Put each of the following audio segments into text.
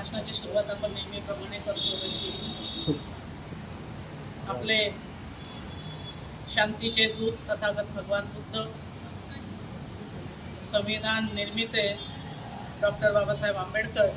भाषणाची सुरुवात आपण नेहमीप्रमाणे करतो तशी आपले शांतीचे दूत तथागत भगवान बुद्ध संविधान निर्मिते डॉक्टर बाबासाहेब आंबेडकर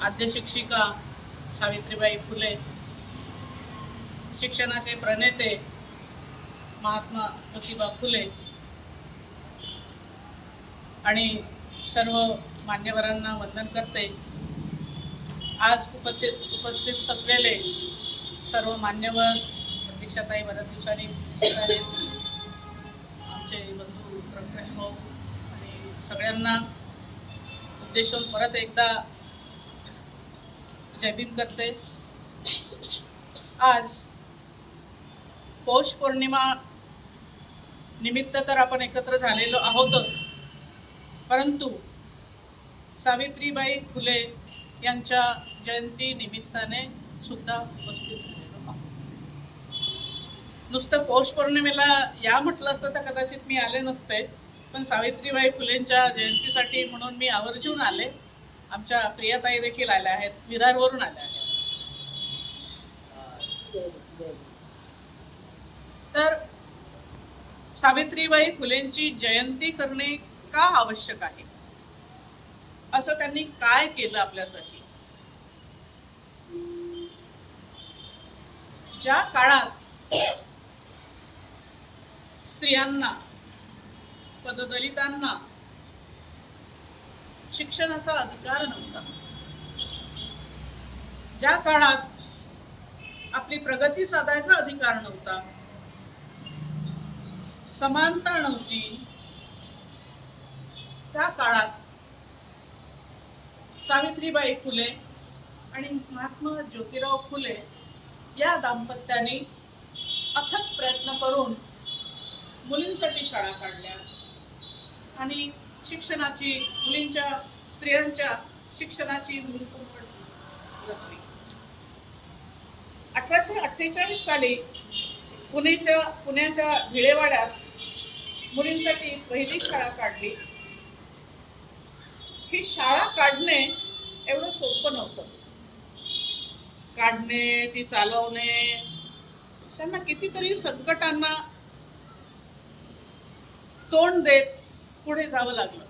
आद्य शिक्षिका सावित्रीबाई फुले शिक्षणाचे प्रणेते महात्मा ज्योतिबा फुले आणि सर्व मान्यवरांना वंदन करते. आज उपस्थित उपस्थित असलेले सर्व मान्यवर प्रतीक्षाताई बऱ्याच दिवसांनी आमचे बंधू प्रकाश भाऊ आणि सगळ्यांना उद्देशून परत एकदा जय भीम करते. आज पौष पौर्णिमा निमित्त तर आपण एकत्र झालेलो आहोतच परंतु सावित्रीबाई फुले यांच्या जयंती निमित्ताने सुद्धा उपस्थित झालेलो आहोत. नुसतं पौष पौर्णिमेला या म्हटलं असतं तर कदाचित मी आले नसते पण सावित्रीबाई फुलेंच्या जयंतीसाठी म्हणून मी आवर्जून आले. आमच्या प्रियताई देखील आल्या आहेत विरारवरून आल्या आहेत. तर सावित्रीबाई फुलेंची जयंती करणे का आवश्यक आहे? असं त्यांनी काय केलं आपल्यासाठी? ज्या काळात स्त्रियांना पददलितांना शिक्षणाचा अधिकार नव्हता. ज्या काळात आपली प्रगती साधायचा अधिकार नव्हता समानता नव्हती त्या काळात सावित्रीबाई फुले आणि महात्मा ज्योतिराव फुले या दाम्पत्याने अथक प्रयत्न करून मुलींसाठी शाळा काढल्या. आणि शिक्षणाची मुलींच्या स्त्रियांच्या शिक्षणाची मूलभूत रचली अठराशे अठ्ठेचाळीस साली पुणेच्या पुण्याच्या भिळेवाड्यात मुलींसाठी पहिली शाळा काढली. ही शाळा काढणे एवढं सोपं नव्हतं. काढणे ती चालवणे त्यांना कितीतरी संकटांना तोंड देत पुढे जावं लागलं.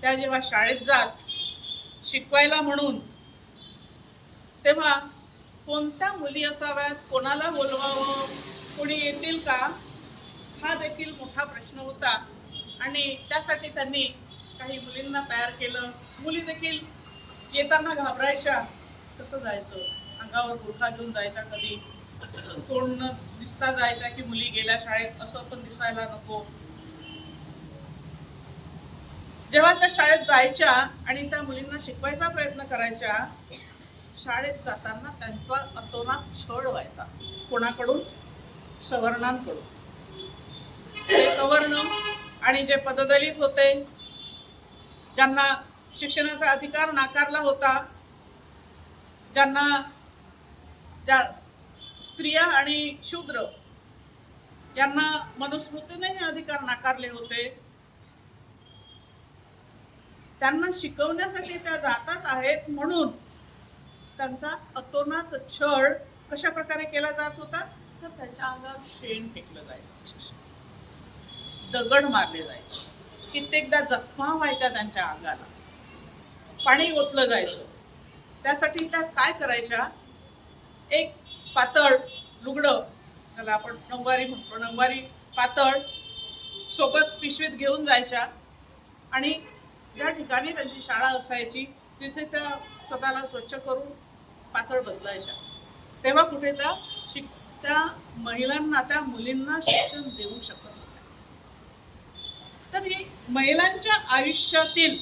त्या जेव्हा शाळेत जात शिकवायला म्हणून तेव्हा कोणत्या मुली असाव्यात कोणाला बोलवावं कोणी येतील का हा देखील मोठा प्रश्न होता. आणि त्यासाठी त्यांनी काही मुलींना तयार केलं. मुली देखील येताना घाबरायच्या कसं जायचं? अंगावर गुरखा घेऊन जायच्या कधी? तोंड न दिसता जायच्या की मुली गेल्या शाळेत? असं पण दिसायला नको. जेव्हा त्या शाळेत जायच्या आणि त्या मुलींना शिकवायचा प्रयत्न करायच्या शाळेत जाताना त्यांचा अतोनात छळ व्हायचा. कोणाकडून? सवर्णांकडून. सवर्ण आणि जे पददलित होते ज्यांना शिक्षणाचा अधिकार नाकारला होता ज्यांना ज्या स्त्रिया आणि शूद्र यांना मनुस्मृतीने हे अधिकार नाकारले होते त्यांना शिकवण्यासाठी त्या जातात आहेत म्हणून त्यांचा अतोनात छळ कशा प्रकारे केला जात होता? तर त्याच्या अंगावर शेण फेकलं जायचं. दगड मारले जायचे. कित्येकदा जखमा व्हायच्या त्यांच्या अंगाला. पाणी ओतलं जायचं. त्यासाठी त्या काय करायच्या? एक पातळ लुगडं त्याला आपण नऊवारी म्हणतो नऊवारी पातळ सोबत पिशवीत घेऊन जायच्या. आणि ज्या ठिकाणी त्यांची शाळा असायची तिथे त्या स्वतःला स्वच्छ करून पातळ बदलायच्या. तेव्हा कुठे त्या शिक त्या महिलांना त्या मुलींना शिक्षण देऊ शकत नाही तर ही महिलांच्या आयुष्यातील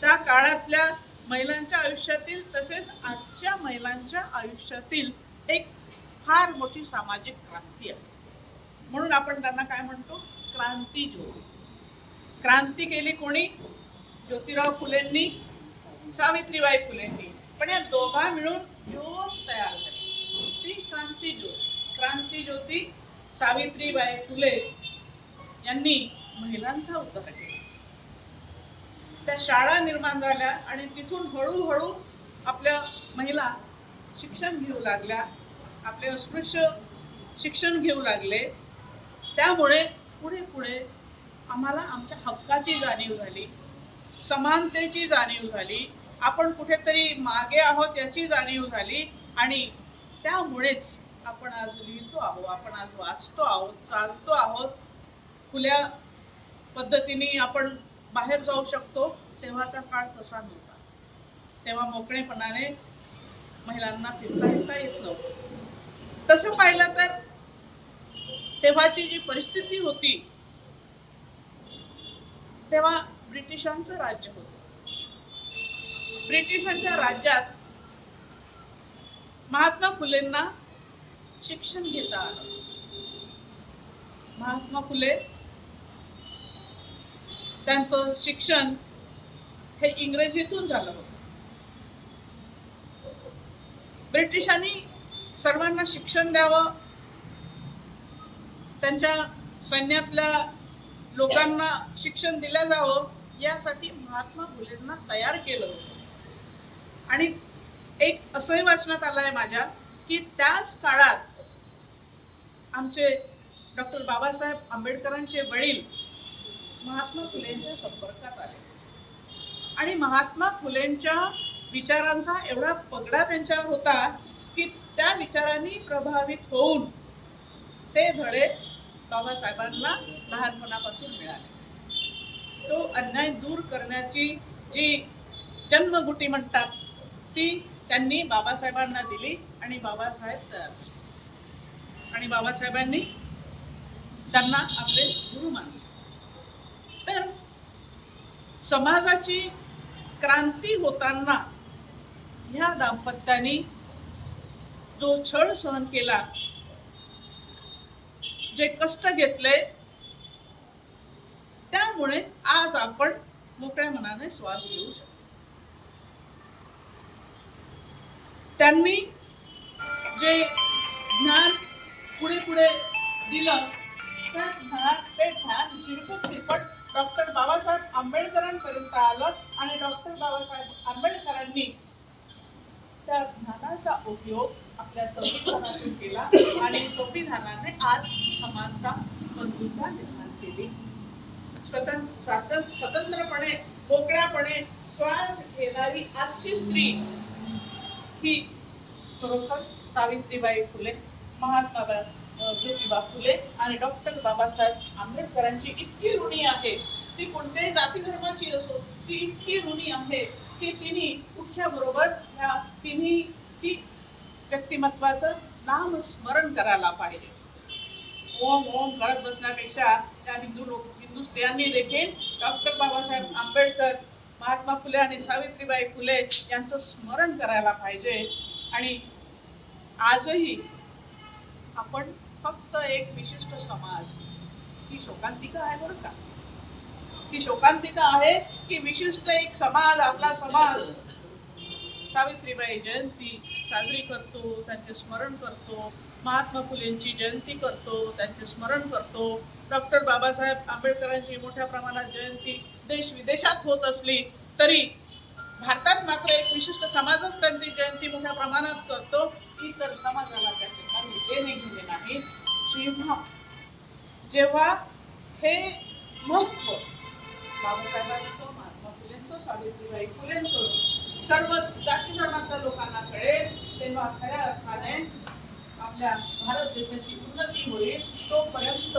त्या काळातल्या महिलांच्या आयुष्यातील तसेच आजच्या महिलांच्या आयुष्यातील एक फार मोठी सामाजिक क्रांती आहे. म्हणून आपण त्यांना काय म्हणतो? क्रांती ज्योती क्रांती केली कोणी? ज्योतिराव फुलेंनी सावित्रीबाई फुलेंनी. पण या दोघा मिळून ज्योत तयार झाली. ती क्रांती ज्योत क्रांती ज्योती सावित्रीबाई फुले यांनी महिलांचा उद्धार केला त्या शाळा निर्माण झाल्या आणि तिथून हळूहळू आपल्या महिला शिक्षण घेऊ लागल्या. आपले अस्पृश्य शिक्षण घेऊ लागले. त्यामुळे पुढे पुढे आम्हाला आमच्या हक्काची जाणीव झाली. समानतेची जाणीव झाली. आपण कुठेतरी मागे आहोत याची जाणीव झाली आणि त्यामुळेच आपण आज लिहितो आहोत आपण आज वाचतो आहोत चालतो आहोत. खुल्या पद्धतीने आपण बाहेर जाऊ शकतो तेव्हाचा काळ तसा नव्हता. तेव्हा मोकळेपणाने महिलांना फिरता येता येत नव्हतं. तसं पाहिलं तर तेव्हाची जी परिस्थिती होती तेव्हा ब्रिटिशांचं राज्य होत. ब्रिटिशांच्या राज्यात महात्मा फुलेंना शिक्षण घेता आलं. महात्मा फुले त्यांचं शिक्षण हे इंग्रजीतून झालं होतं. ब्रिटिशांनी सर्वांना शिक्षण द्यावं. त्यांच्या सैन्यातल्या लोकांना शिक्षण दिलं जावं यासाठी महात्मा फुलेंना तयार केलं होतं. आणि एक असंही वाचण्यात आलं आहे माझ्या की त्याच काळात आमचे डॉक्टर बाबासाहेब आंबेडकरांचे वडील महात्मा फुलेंच्या संपर्कात आले. आणि महात्मा फुलेंच्या विचारांचा एवढा पगडा त्यांच्यावर होता की त्या विचारांनी प्रभावित होऊन ते धडे बाबासाहेबांना लहानपणापासून मिळाले. तो अन्याय दूर करण्याची जी जन्मगुटी म्हणतात ती त्यांनी बाबासाहेबांना दिली आणि बाबासाहेब तयार आणि बाबासाहेबांनी त्यांना आपले गुरु मानले. तर समाजाची क्रांती होताना ह्या दाम्पत्याने जो छळ सहन केला जे कष्ट घेतले त्यामुळे आज आपण मोकळ्या मनाने श्वास घेऊ शकतो. त्यांनी जे ज्ञान पुढे पुढे दिलं त्या ज्ञानात ते ज्ञान शिरपत शिरपट डॉक्टर बाबासाहेब आंबेडकरांपर्यंत आलं आणि डॉक्टर बाबासाहेब आंबेडकरांनी त्या ज्ञानाचा उपयोग आपल्या संविधानातून केला आणि संविधानाने आज समानता बंधुता निर्माण केली. स्वतंत्र स्वतंत्रपणे मोकळ्यापणे श्वास घेणारी आजची स्त्री ही खरोखर सावित्रीबाई फुले महात्मा ज्योतिबा फुले आणि डॉक्टर बाबासाहेब आंबेडकरांची इतकी ऋणी आहे ती कोणत्याही जाती धर्माची असो ती इतकी ऋणी आहे की तिने उठल्याबरोबर ह्या तिन्ही ती व्यक्तिमत्वाचं नाम स्मरण करायला पाहिजे. ओम ओम करत बसण्यापेक्षा त्या हिंदू लोक हिंदू स्त्रियांनी देखील डॉक्टर बाबासाहेब आंबेडकर महात्मा फुले आणि सावित्रीबाई फुले यांचं स्मरण करायला पाहिजे. आणि आजही आपण फक्त एक विशिष्ट समाज. ही शोकांतिका आहे बरं का? ही शोकांतिका आहे की विशिष्ट एक समाज आपला समाज. सावित्रीबाई जयंती साजरी करतो त्यांचे स्मरण करतो. महात्मा फुलेंची जयंती करतो त्यांचे स्मरण करतो. डॉक्टर बाबासाहेब आंबेडकरांची मोठ्या प्रमाणात जयंती देश विदेशात होत असली तरी भारतात मात्र एक विशिष्ट समाजच त्यांची जयंती मोठ्या प्रमाणात करतो. इतर समाजाला त्याचे काही देणे घेणे आहे जेव्हा जेव्हा हे महत्त्व बाबासाहेबांचं महात्मा फुलेंचं सावित्रीबाई फुलेंचं सर्व जाती धर्मातल्या लोकांना कळेल तेव्हा खऱ्या अर्थाने आपल्या भारत देशाची उन्नती होईल तोपर्यंत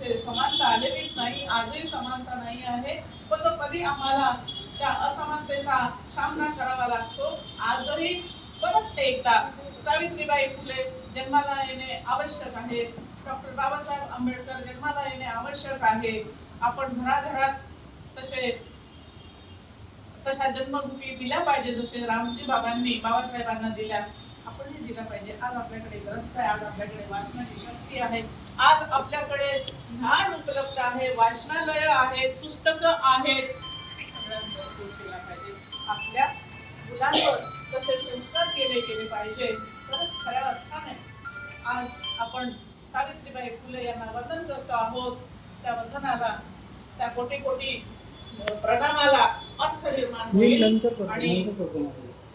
इथे समानता आलेलीच नाही आजही समानता नाही आहे. पण तो कधी आम्हाला त्या असमानतेचा सामना करावा लागतो? आजही परत एकदा सावित्रीबाई फुले जन्माला येणे आवश्यक आहे डॉक्टर बाबासाहेब आंबेडकर जन्माला येणे आवश्यक आहे. आपण घराघरात तसे तशा जन्मभूमी दिल्या पाहिजे जसे रामजी बाबांनी बाबासाहेबांना दिल्या. आपणही दिलं पाहिजे. आज आपल्याकडे ग्रंथ आहे आज आपल्याकडे वाचनाची शक्ती आहे. आज आपल्याकडे ज्ञान उपलब्ध आहे वाचनालय आहेत पुस्तकं आहेत. सावित्रीबाई फुले यांना वंदन करतो आहोत. त्या वंदनाला त्या कोटी कोटी प्रणामाला अर्थ निर्माण होईल. आणि.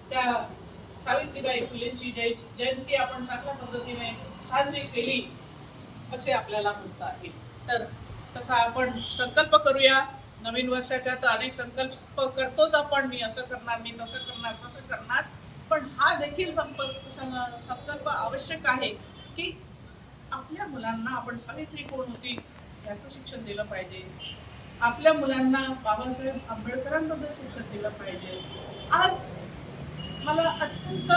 त्या सावित्रीबाई फुलेंची जय जयंती आपण चांगल्या पद्धतीने साजरी केली असे आपल्याला म्हणता येईल. तर तसा आपण संकल्प करूया. नवीन वर्षाच्या तर अनेक संकल्प करतोच आपण. मी असं करणार मी तसं करणार तसं करणार. पण हा देखील संकल्प संकल्प आवश्यक आहे की आपल्या मुलांना आपण सावित्री कोण होती याचं शिक्षण दिलं पाहिजे. आपल्या मुलांना बाबासाहेब आंबेडकरांबद्दल शिक्षण दिलं पाहिजे. आज मला अत्यंत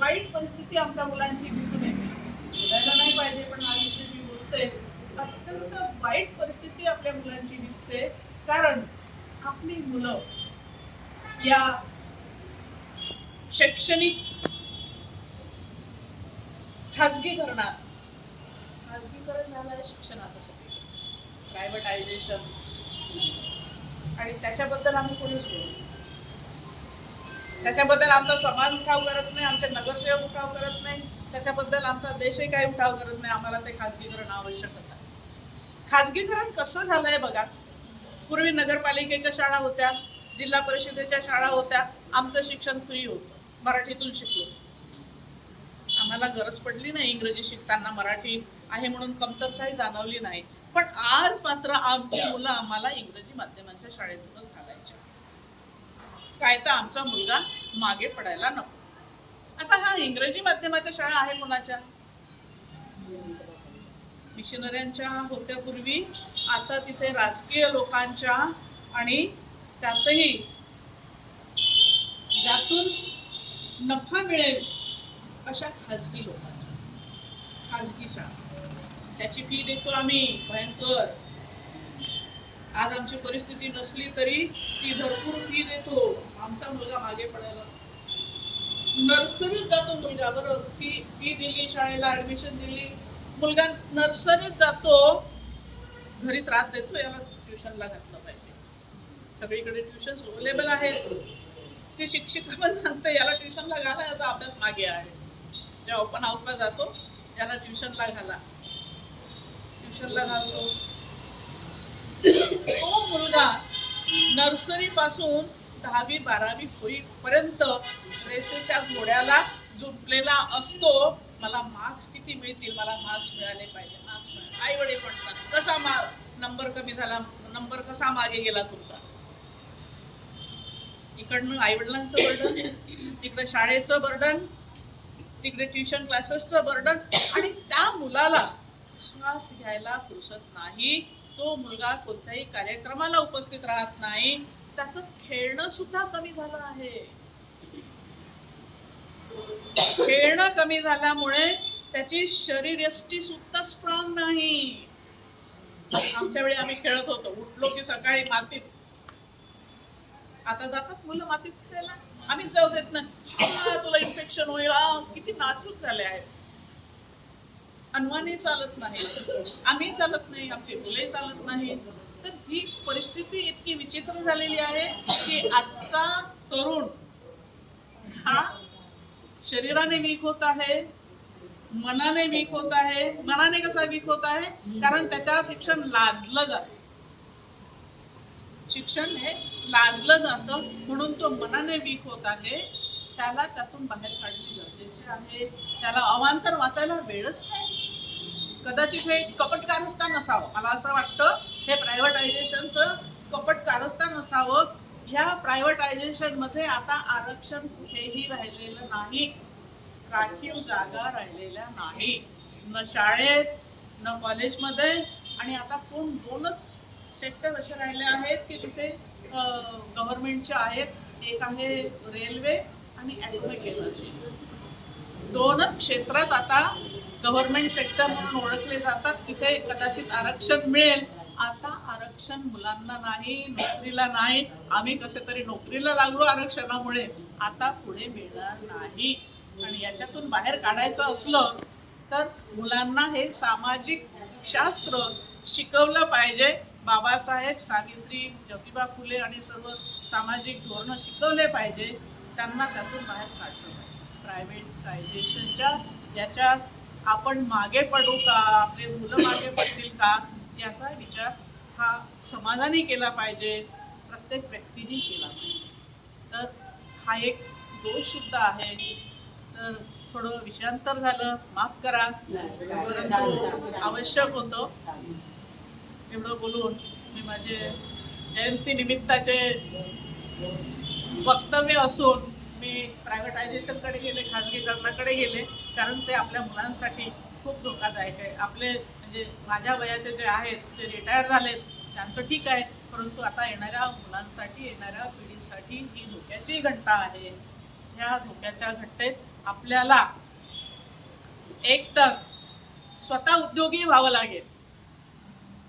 वाईट परिस्थिती आमच्या मुलांची दिसून येते. बोलायला नाही पाहिजे पण हा विषय मी बोलते. अत्यंत वाईट परिस्थिती आपल्या मुलांची दिसते. कारण आपली मुलं या शैक्षणिक खाजगीकरणात खाजगीकरण झालंय शिक्षणात सगळीकडे प्रायव्हेटायझेशन आणि त्याच्याबद्दल आम्ही कोणीच बोलू त्याच्याबद्दल आमचा समाज उठाव करत नाही आमचे नगरसेवक उठाव करत नाही. त्याच्याबद्दल आमचा देशही काही उठाव करत नाही. आम्हाला ते खाजगीकरण आवश्यकच आहे. खाजगीकरण कसं झालंय बघा. पूर्वी नगरपालिकेच्या शाळा होत्या जिल्हा परिषदेच्या शाळा होत्या. आमचं शिक्षण फ्री होतं. मराठीतून शिकलो. आम्हाला गरज पडली नाही इंग्रजी शिकताना मराठी आहे म्हणून कमतरताही जाणवली नाही. पण आज मात्र आमची मुलं आम्हाला इंग्रजी माध्यमांच्या शाळेतूनच घालायची. काय तर आमचा मुलगा मागे पडायला नको. आता हा इंग्रजी माध्यमाच्या शाळा आहे कोणाच्या? मिशनऱ्यांच्या होत्या पूर्वी आता तिथे राजकीय लोकांच्या आणि त्यातही ज्यातून नफा मिळेल अशा खाजगी लोकांच्या खाजगी शाळा त्याची फी देतो आम्ही भयंकर. आज आमची परिस्थिती नसली तरी ती भरपूर फी देतो. आमचा मुलगा मागे पडायला नर्सरीत जातो मुलगा बरं. फी फी दिली शाळेला ऍडमिशन दिली. मुलगा नर्सरीत जातो. घरी त्रास देतो याला ट्युशनला घातलं पाहिजे. सगळीकडे ट्युशन अवेलेबल आहेत. ते शिक्षिका पण सांगते याला ट्युशनला घाला याचा अभ्यास मागे आहे. जेव्हा ओपन हाऊसला जातो त्याला ट्युशनला घाला. ट्युशनला घालतो. तो मुलगा नर्सरी पासून दहावी बारावी होईपर्यंत रेषेच्या घोड्याला जुंपलेला असतो. मला मार्क्स किती मिळतील? मला मार्क्स मिळाले पाहिजे. मार्क्स मिळाले. आई वडील म्हणतात कसा मा नंबर कमी झाला? नंबर कसा मागे गेला तुमचा? इकडनं आई वडिलांचं बर्डन तिकडे शाळेचं बर्डन तिकडे ट्युशन क्लासेसचं बर्डन. आणि त्या मुलाला श्वास घ्यायला फुरसत नाही. तो मुलगा कोणत्याही कार्यक्रमाला उपस्थित राहत नाही. त्याचं खेळणं सुद्धा कमी झालं आहे. खेळणं कमी झाल्यामुळे त्याची शरीरयष्टी सुद्धा स्ट्रॉंग नाही. आमच्या वेळी आम्ही खेळत होतो. उठलो की सकाळी मातीत. आता जातात मुलं मातीत खेळायला? आम्हीच जाऊ देत नाही. तुला इन्फेक्शन होईल. किती नाजूक झाले आहेत. अनवाणी चालत नाही. आम्ही चालत नाही आमची मुले चालत नाही. तर ही परिस्थिती इतकी विचित्र झालेली आहे की आजचा तरुण हा शरीराने वीक होत आहे मनाने वीक होत आहे मनाने कसा वीक होत आहे? कारण त्याच्या शिक्षण लादलं जात. शिक्षण हे लादलं जातं म्हणून तो मनाने वीक होत आहे. त्याला त्यातून बाहेर काढणे गरजेचे आहे. त्याला अवांतर वाचायला वेळच नाही. कदाचित हे कपट कारस्थान असावं. मला असं वाटतं हे प्रायव्हेटायझेशनचं कपट कारस्थान असावं. ह्या प्रायव्हेटायझेशनमध्ये आता आरक्षण कुठेही राहिलेलं नाही. राखीव जागा राहिलेल्या नाही. न शाळेत न कॉलेजमध्ये आणि आता कोण दोनच सेक्टर असे राहिले आहेत की तिथे गव्हर्नमेंटचे आहेत. एक आहे रेल्वे आणि ॲटॉमिक दोनच क्षेत्रात आता गव्हर्नमेंट सेक्टर म्हणून ओळखले जातात. तिथे कदाचित आरक्षण मिळेल. आता आरक्षण मुलांना नाही नोकरीला नाही. आम्ही कसे तरी नोकरीला लागलो आरक्षणामुळे. आता पुढे मिळणार नाही. आणि याच्यातून बाहेर काढायचं असलं तर मुलांना हे सामाजिक शास्त्र शिकवलं पाहिजे. बाबासाहेब सावित्री ज्योतिबा फुले आणि सर्व सामाजिक धोरणं शिकवले पाहिजे. त्यांना त्यातून बाहेर काढलं पाहिजे प्रायव्हेटायझेशनच्या याच्या आपण मागे पडू का? आपले मुलं मागे पडतील का? याचा विचार हा समाजाने केला पाहिजे. प्रत्येक व्यक्तीने केला पाहिजे. तर हा एक दोष सुद्धा आहे. तर थोडं विषयांतर झालं. माफ करा. परंतु आवश्यक होतं. एवढं बोलून मी माझे जयंती निमित्ताचे वक्तव्य असून मी प्रायव्हेटायझेशनकडे गेले खाजगीकरणाकडे गेले कारण ते आपल्या मुलांसाठी खूप धोकादायक आहे. आपले म्हणजे माझ्या वयाचे जे आहेत जे रिटायर झालेत त्यांचं ठीक आहे परंतु आता येणाऱ्या मुलांसाठी येणाऱ्या पिढीसाठी ही धोक्याची घंटा आहे. ह्या धोक्याच्या घंटेत आपल्याला एकतर स्वतः उद्योगी व्हावं लागेल.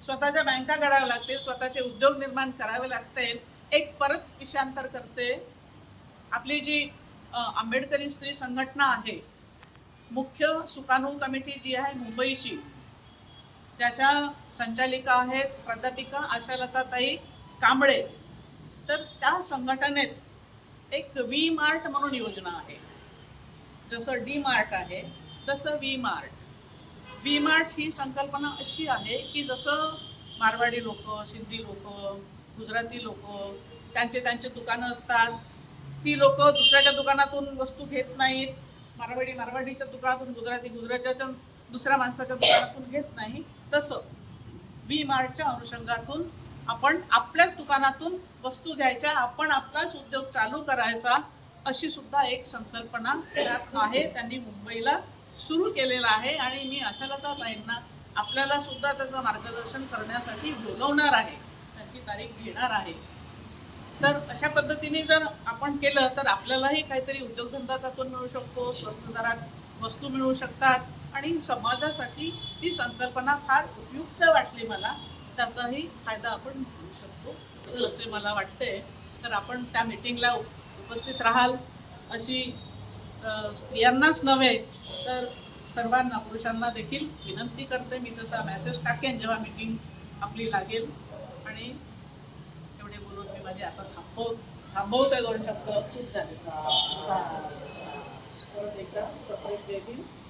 स्वतःच्या बँका काढाव्या लागतील स्वतःचे उद्योग निर्माण करावे लागतील. एक परत विषयांतर करते. आपली जी आंबेडकरी स्त्री संघटना आहे मुख्य सुकाणू कमिटी जी आहे मुंबईची ज्याच्या संचालिका आहेत प्राध्यापिका आशालताताई कांबळे. तर त्या संघटनेत एक वी मार्ट म्हणून योजना आहे. जसं डी मार्ट आहे तसं वी मार्ट. वी मार्ट ही संकल्पना अशी आहे की जसं मारवाडी लोक सिंधी लोक गुजराती लोक त्यांचे त्यांचे दुकानं असतात. ती लोक दुसऱ्याच्या दुकानातून वस्तू घेत नाहीत. मारवाडी मारवाडीच्या दुकानातून गुजराती गुजरातीच्या दुसऱ्या माणसाच्या दुकानातून घेत नाही. तसं वी मार्टच्या अनुषंगातून आपण आपल्याच दुकानातून वस्तू घ्यायच्या आपण आपलाच उद्योग चालू करायचा अशी सुद्धा एक संकल्पना त्यात आहे. त्यांनी मुंबईला सुरू केलेला आहे आणि मी आशालता ताईंना आपल्याला सुद्धा त्याचं मार्गदर्शन करण्यासाठी बोलवणार आहे. त्याची तारीख घेणार आहे. तर अशा पद्धतीने जर आपण केलं तर आपल्यालाही काहीतरी उद्योगधंदा त्यातून मिळू शकतो स्वस्त दरात वस्तू मिळू शकतात आणि समाजासाठी ती संकल्पना फार उपयुक्त वाटली मला. त्याचाही फायदा आपण घेऊ शकतो. असे मला वाटते. तर आपण त्या मीटिंगला उपस्थित राहाल. अशी स्त्रियांनाच नव्हे तर सर्वांना पुरुषांना देखील विनंती करते. मी तसा मेसेज टाकेन जेव्हा मीटिंग आपली लागेल. आणि बोलून मी माझे आता थांबव थांबवते दोन शब्द. खूप झाले. परत एकदा day दिन.